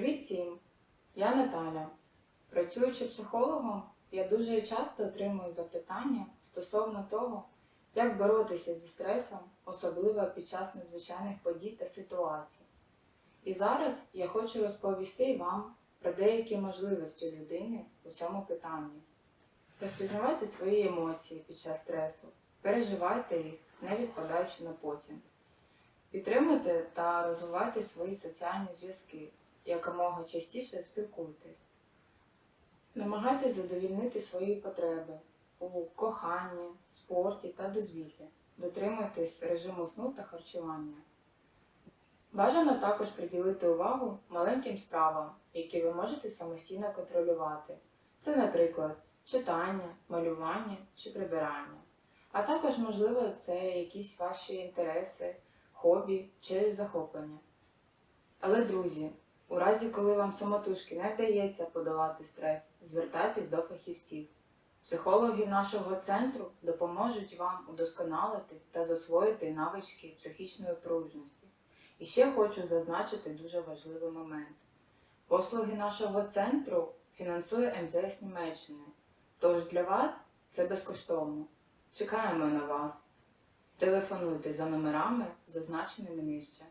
всім! Я Наталя. Працюючи психологом, я дуже часто отримую запитання стосовно того, як боротися зі стресом, особливо під час надзвичайних подій та ситуацій. І зараз я хочу розповісти вам про деякі можливості людини у цьому питанні. Розпізнавайте свої емоції під час стресу, переживайте їх, не відкладаючи на потім. Підтримуйте та розвивайте свої соціальні зв'язки, якомога частіше спілкуйтесь. Намагайтесь задовільнити свої потреби у коханні, спорті та дозвіллі. Дотримуйтесь режиму сну та харчування. Бажано також приділити увагу маленьким справам, які ви можете самостійно контролювати. Це, наприклад, читання, малювання чи прибирання. А також, можливо, це якісь ваші інтереси, хобі чи захоплення. Але, друзі, у разі, коли вам самотужки не вдається подолати стрес, звертайтесь до фахівців. Психологи нашого центру допоможуть вам удосконалити та засвоїти навички психічної пружності. І ще хочу зазначити дуже важливий момент. Послуги нашого центру фінансує МЗС Німеччини. Тож для вас це безкоштовно. Чекаємо на вас. Телефонуйте за номерами, зазначеними нижче.